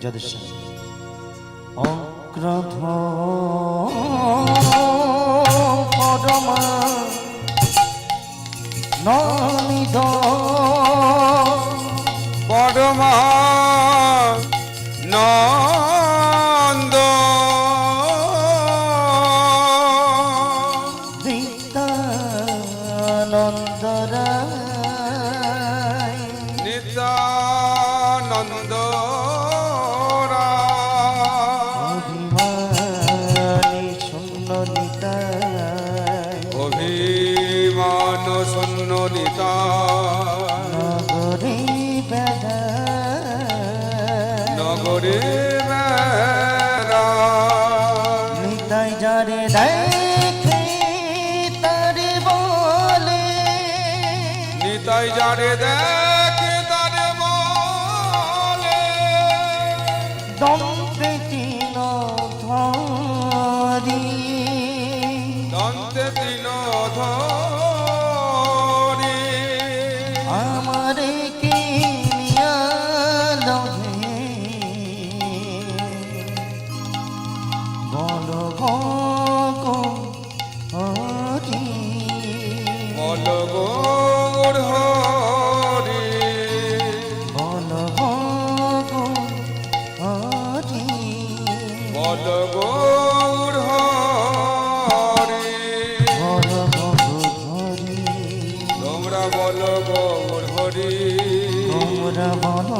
যদেশ্বর অগ্রধ পরমা নমিদ পরমা দন্তে দিন ধর বল গৌর হরি। তোমরা বল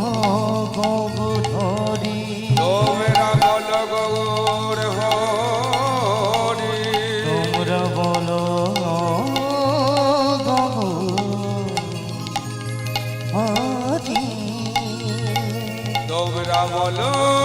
গৌর হরি। তোমরা বল গৌর হরি। তোমরা বল হরি। তোমরা বলো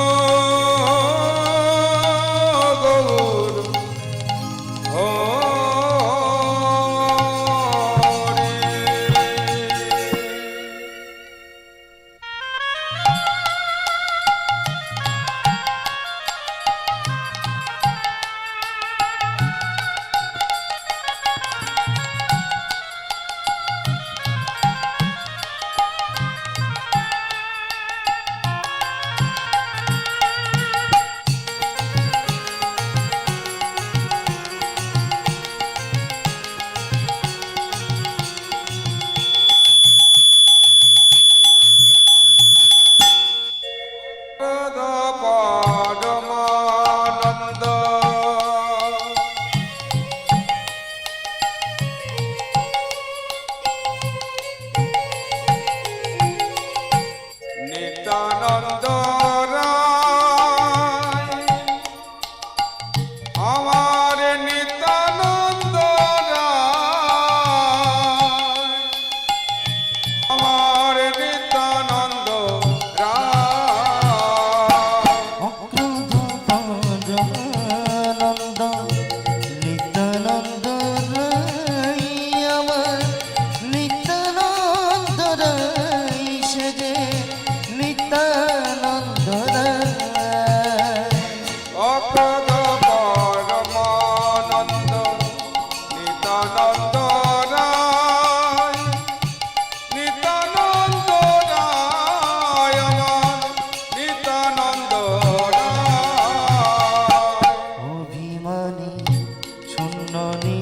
মানি শূন্য নি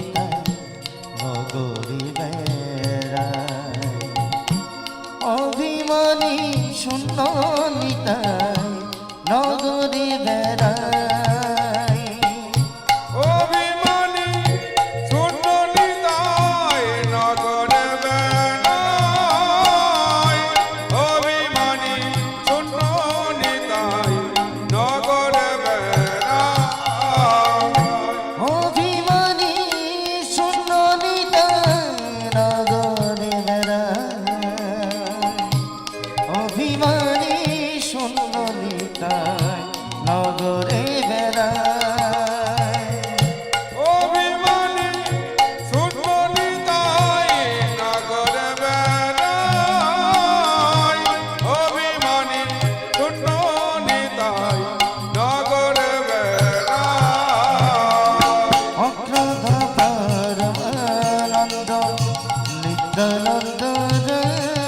নন্দরে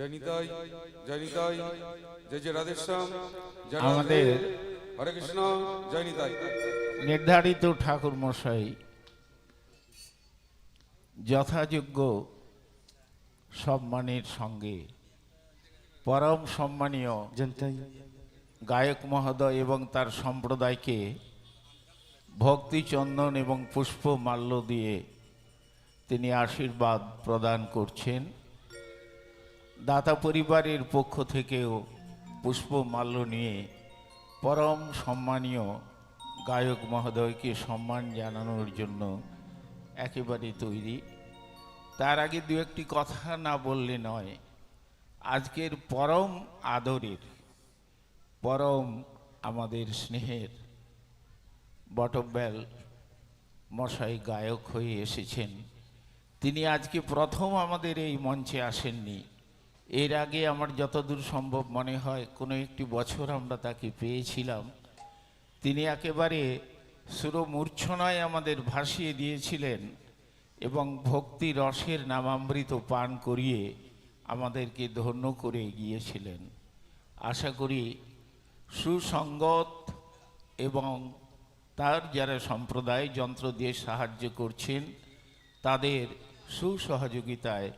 জয় নিতাই জয় জয় জয় রাধেশ্যাম আমাদের হরে কৃষ্ণ জয় নিতাই। নির্ধারিত ঠাকুর মশাই যথাযোগ্য সম্মানের সঙ্গে পরম সম্মানীয় জনতাই। গায়ক মহোদয় এবং তার সম্প্রদায়কে ভক্তি চন্দন এবং পুষ্প মাল্য দিয়ে তিনি আশীর্বাদ প্রদান করছেন। দাতা পরিবারের পক্ষ থেকেও পুষ্পমাল্য নিয়ে পরম সম্মানীয় গায়ক মহোদয়কে সম্মান জানানোর জন্য একেবারে তৈরি। তার আগে দু একটি কথা না বললে নয়, আজকের পরম আদরের, পরম আমাদের স্নেহের বটব্যাল মশাই গায়ক হয়ে এসেছেন। তিনি আজকে প্রথম আমাদের এই মঞ্চে আসেননি। এর আগে আমার যতদূর সম্ভব মনে হয়, কোনো একটি বছর আমরা তাকে পেয়েছিলাম। তিনি একেবারে সুরমূর্ছনায় আমাদের ভাসিয়ে দিয়েছিলেন এবং ভক্তি রসের নামামৃত পান করিয়ে আমাদেরকে ধন্য করে গিয়েছিলেন। আশা করি সুসঙ্গত এবং তার যারা সম্প্রদায় যন্ত্র দিয়ে সাহায্য করছেন, তাদের সুসহযোগিতায়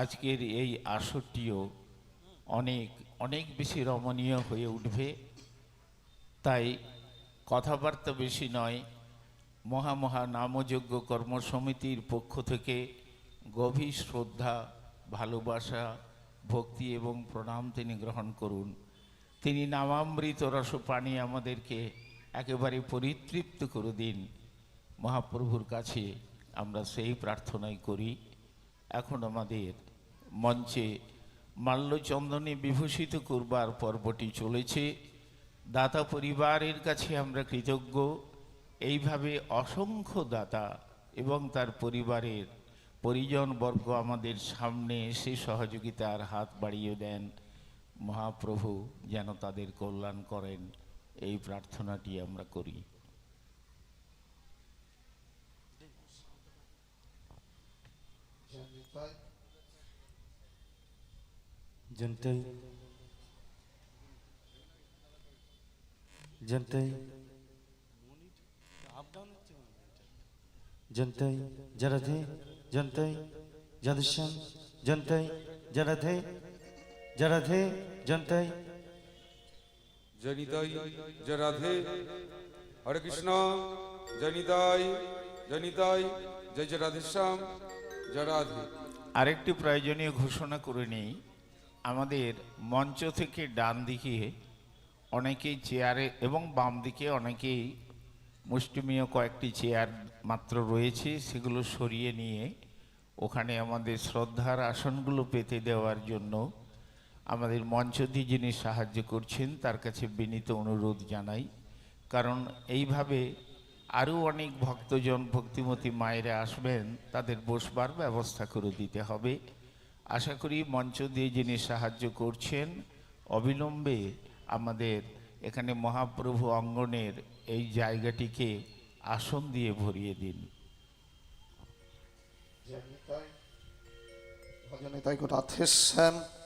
আজকের এই আসরটিও অনেক অনেক বেশি রমণীয় হয়ে উঠবে। তাই কথাবার্তা বেশি নয় মহামহা নামযোগ্য কর্মসমিতির পক্ষ থেকে গভীর শ্রদ্ধা, ভালোবাসা, ভক্তি এবং প্রণাম তিনি গ্রহণ করুন। তিনি নামামৃত রসপানি আমাদেরকে একেবারে পরিতৃপ্ত করে দিন। মহাপ্রভুর কাছে আমরা সেই প্রার্থনাই করি। এখন আমাদের মঞ্চে মাল্যচন্দনে বিভূষিত করবার পর্বটি চলেছে। দাতা পরিবারের কাছে আমরা কৃতজ্ঞ। এইভাবে অসংখ্য দাতা এবং তার পরিবারের পরিজনবর্গ আমাদের সামনে এসে সহযোগিতার হাত বাড়িয়ে দেন। মহাপ্রভু যেন তাদের কল্যাণ করেন, এই প্রার্থনাটি আমরা করি। জনতাই জনতাই জনতাই জরাধে জনতাই যদশ্যাম জনতাই জরাধে জরাধে জনতাই জয় নিতাই জয় রাধে হরে কৃষ্ণ জয় নিতাই জয় নিতাই জয় জয় রাধেশ্যাম জয় রাধে আরেকটি প্রয়োজনীয় ঘোষণা করে নেই আমাদের মঞ্চ থেকে ডান দিকে অনেকেই চেয়ারে এবং বাম দিকে অনেকেই মুষ্টিমীয় কয়েকটি চেয়ার মাত্র রয়েছে, সেগুলো সরিয়ে নিয়ে ওখানে আমাদের শ্রদ্ধার আসনগুলো পেতে দেওয়ার জন্য আমাদের মঞ্চ দিয়ে যিনি সাহায্য করছেন, তার কাছে বিনীত অনুরোধ জানাই। কারণ এইভাবে আরও অনেক ভক্তজন, ভক্তিমতী মায়েরা আসবেন, তাদের বসবার ব্যবস্থা করে দিতে হবে। আশা করি মঞ্চ দিয়ে যিনি সাহায্য করছেন, অবিলম্বে আমাদের এখানে মহাপ্রভু অঙ্গনের এই জায়গাটিকে আসন দিয়ে ভরিয়ে দিন।